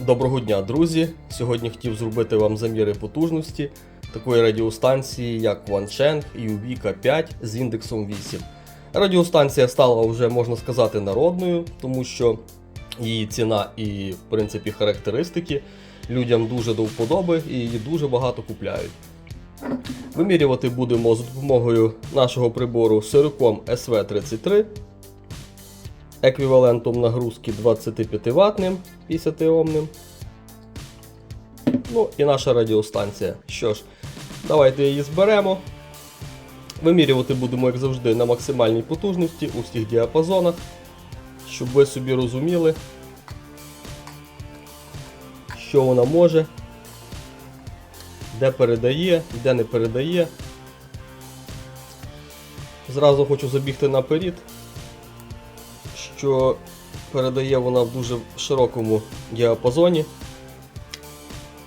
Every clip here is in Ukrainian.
Доброго дня, друзі! Сьогодні хотів зробити вам заміри потужності такої радіостанції, як Wancheng UV K5 з індексом 8. Радіостанція стала вже, можна сказати, народною, тому що її ціна і, в принципі, характеристики людям дуже до вподоби і її дуже багато купляють. Вимірювати будемо за допомогою нашого прибору Siricom SV33 еквівалентом нагрузки 25 ватним 50 омним. Ну і наша радіостанція. Що ж, давайте її зберемо. Вимірювати будемо, як завжди, на максимальній потужності у всіх діапазонах, щоб ви собі розуміли, що вона може, де передає, де не передає. Зразу хочу забігти наперед що передає вона в дуже широкому діапазоні.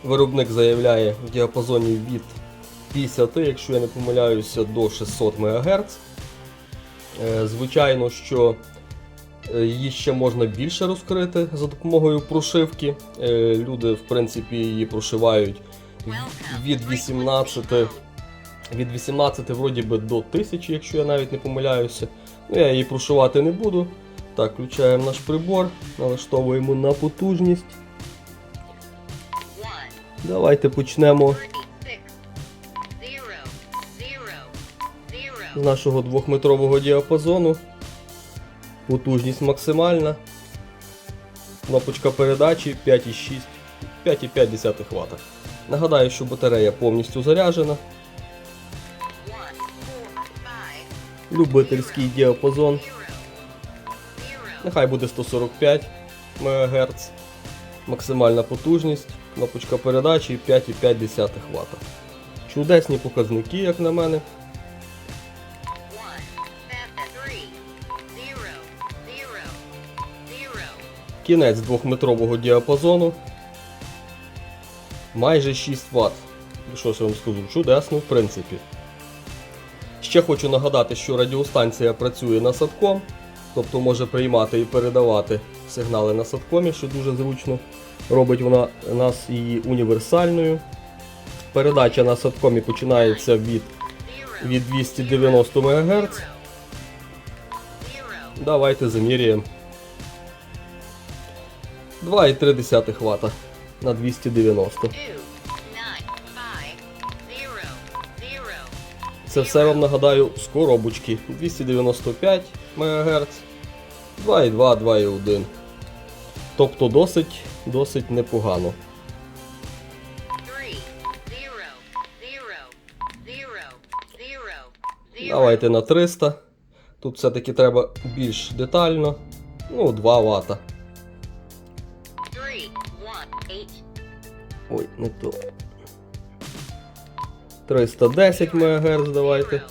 Виробник заявляє в діапазоні від 50, якщо я не помиляюся, до 600 МГц. Е, Звичайно, що е, її ще можна більше розкрити за допомогою прошивки. Е, Люди, в принципі, її прошивають від 18 від 18 вроді би до 1000, якщо я навіть не помиляюся. Ну, я її прошивати не буду. Так, включаємо наш прибор, налаштовуємо на потужність. Давайте почнемо з нашого двохметрового діапазону. Потужність максимальна. Кнопочка передачі 5,6 5,5 Вт. Нагадаю, що батарея повністю заряджена. Любительський діапазон. Нехай буде 145 МГц. Максимальна потужність, кнопочка передачі 5,5 Вт. Чудесні показники, як на мене. Кінець двохметрового діапазону. Майже 6 Вт. Що я вам скажу? Чудесно, в принципі. Ще хочу нагадати, що радіостанція працює на садком, тобто може приймати і передавати сигнали на садкомі, що дуже зручно. Робить вона нас її універсальною. Передача на садкомі починається від, від 290 МГц. Давайте заміряємо. 2,3 Вт на 290. Це все вам нагадаю з коробочки 295 МГц, 2,2, 2,1. Тобто досить, досить непогано. Давайте на 300. Тут все-таки треба більш детально. Ну, 2 Вт. Ой, не то. 310 МГц давайте.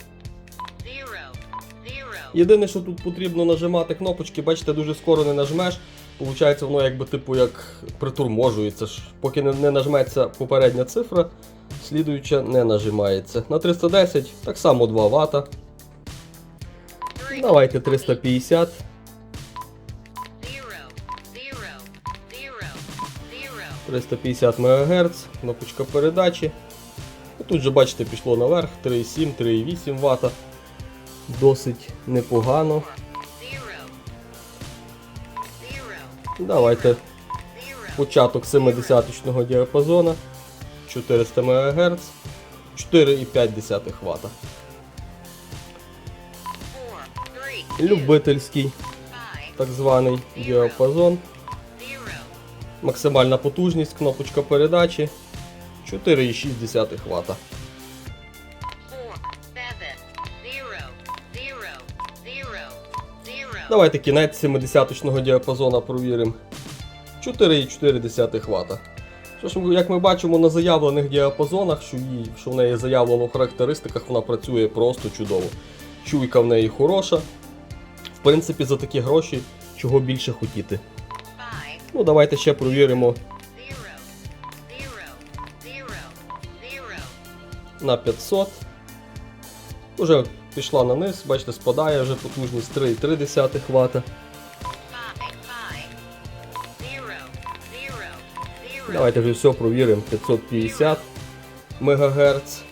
Єдине, що тут потрібно нажимати кнопочки, бачите, дуже скоро не нажмеш. Получається, воно якби типу як притурможується. Поки не, не нажметься попередня цифра, слідуюча не нажимається. На 310 так само 2 Вт. Давайте 350. 350 МГц, кнопочка передачі. Тут же, бачите, пішло наверх 3,7, 3,8 Вт. Досить непогано. Давайте початок 70-го діапазону. 400 МГц, 4,5 Вт. Любительський так званий діапазон. Максимальна потужність, кнопочка передачі 4,6 Вт. Давайте кінець 70-го діапазону провіримо. 4,4 Вт. Що ж, як ми бачимо на заявлених діапазонах, що, її, що в неї заявлено в характеристиках, вона працює просто чудово. Чуйка в неї хороша. В принципі, за такі гроші чого більше хотіти. Ну, давайте ще провіримо на 500. Уже пішла на низ, бачите, спадає вже потужність 3,3 Вт. Давайте вже все провіримо. 550 МГц.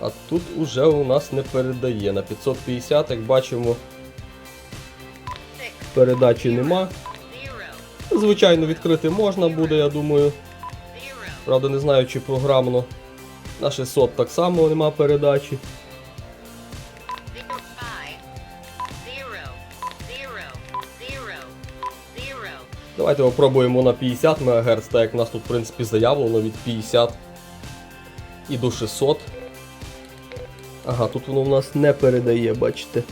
А тут уже у нас не передає. На 550, як бачимо, передачі нема. Звичайно, відкрити можна буде, я думаю. Правда, не знаю, чи програмно. На 600 так само нема передачі. Давайте попробуємо на 50 МГц, так як в нас тут, в принципі, заявлено від 50 і до 600. Ага, тут воно в нас не передає, бачите.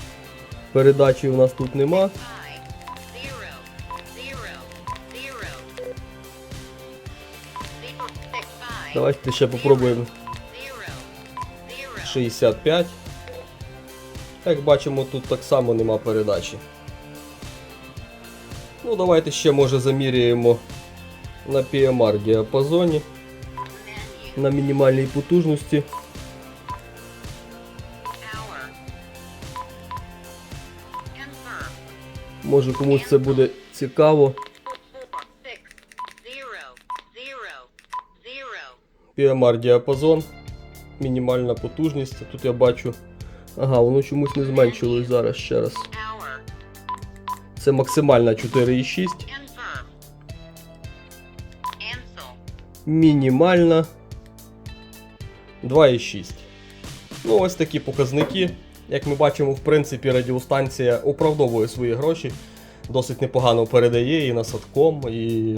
Передачі у нас тут нема. Давайте ще попробуємо 65. Як бачимо, тут так само нема передачі. Ну, давайте ще може заміряємо на PMR діапазоні на мінімальній потужності. Може комусь це буде цікаво. PMR діапазон, мінімальна потужність. Тут я бачу. Ага, воно чомусь не зменшилось зараз ще раз. Це максимальна 4,6, мінімальна 2,6. Ну, ось такі показники. Як ми бачимо, в принципі, радіостанція оправдовує свої гроші. Досить непогано передає і на садком, і,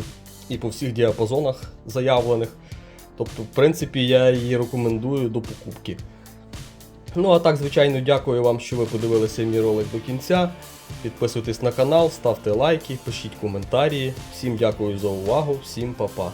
і по всіх діапазонах заявлених. Тобто, в принципі, я її рекомендую до покупки. Ну а так, звичайно, дякую вам, що ви подивилися мій ролик до кінця. Підписуйтесь на канал, ставте лайки, пишіть коментарі. Всім дякую за увагу, всім па-па.